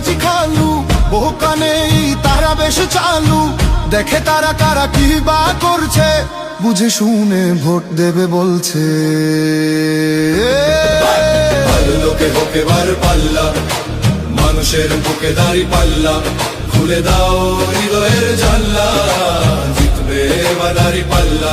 চাচি খালু, বহু কানে তারা বেশ চালু। দেখে তারা কারা কি বা করছে, বুঝে শুনে ভোট দেবে বলছে। লোকে হোকে বার পাল্লা, মানুষের বুকে দাঁড়ি পাল্লা, খুলে দাও হৃদয়ের জাল্লা জিতবে এবার দাঁড়ি পাল্লা।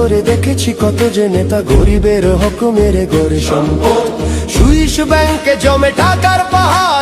ধরে দেখেছি কত যে নেতা গরিবের হক মেরে গড়ে সম্পদ। সুইস ব্যাংকে জমে টাকার পাহাড়।